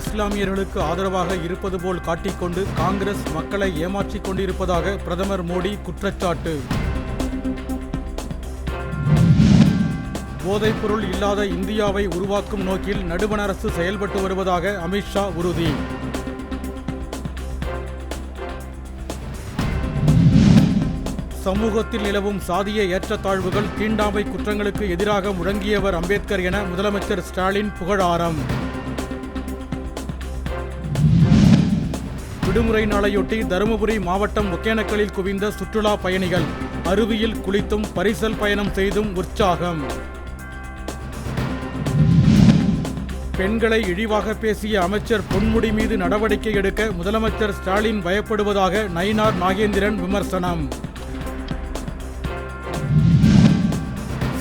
இஸ்லாமியர்களுக்கு ஆதரவாக இருப்பது போல் காட்டிக்கொண்டு காங்கிரஸ் மக்களை ஏமாற்றிக் கொண்டிருப்பதாக பிரதமர் மோடி குற்றச்சாட்டு. போதைப்பொருள் இல்லாத இந்தியாவை உருவாக்கும் நோக்கில் நடுவண அரசு செயல்பட்டு வருவதாக அமித்ஷா உறுதி. சமூகத்தில் நிலவும் சாதிய ஏற்றத்தாழ்வுகள் தீண்டாமை குற்றங்களுக்கு எதிராக முழங்கியவர் அம்பேத்கர் என முதலமைச்சர் ஸ்டாலின் புகழாரம். விடுமுறை நாளையொட்டி தருமபுரி மாவட்டம் ஒகேனக்கலில் குவிந்த சுற்றுலா பயணிகள் அருவியில் குளித்தும் பரிசல் பயணம் செய்தும் உற்சாகம். பெண்களை இழிவாக பேசிய அமைச்சர் பொன்முடி மீது நடவடிக்கை எடுக்க முதலமைச்சர் ஸ்டாலின் பயப்படுவதாக நயினார் நாகேந்திரன் விமர்சனம்.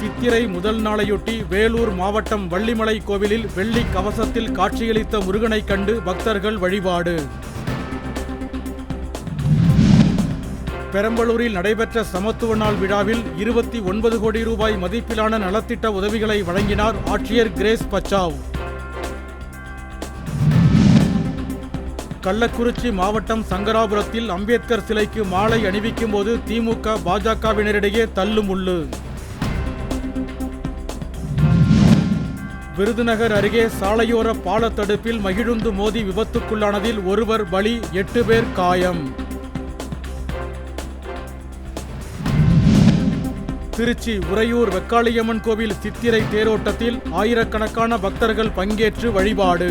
சித்திரை முதல் நாளையொட்டி வேலூர் மாவட்டம் வள்ளிமலை கோவிலில் வெள்ளி கவசத்தில் காட்சியளித்த முருகனை கண்டு பக்தர்கள் வழிபாடு. பெரம்பலூரில் நடைபெற்ற சமத்துவ நாள் விழாவில் இருபத்தி ஒன்பது கோடி ரூபாய் மதிப்பிலான நலத்திட்ட உதவிகளை வழங்கினார் ஆட்சியர் கிரேஸ் பச்சாவ். கள்ளக்குறிச்சி மாவட்டம் சங்கராபுரத்தில் அம்பேத்கர் சிலைக்கு மாலை அணிவிக்கும் போது திமுக பாஜகவினரிடையே தள்ளுமுள்ளு விருதுநகர் அருகே சாலையோர பாலத்தடுப்பில் மகிழுந்து மோதி விபத்துக்குள்ளானதில் ஒருவர் பலி எட்டு பேர் காயம். திருச்சி உறையூர் வெக்காளியம்மன் கோவில் சித்திரை தேரோட்டத்தில் ஆயிரக்கணக்கான பக்தர்கள் பங்கேற்று வழிபாடு.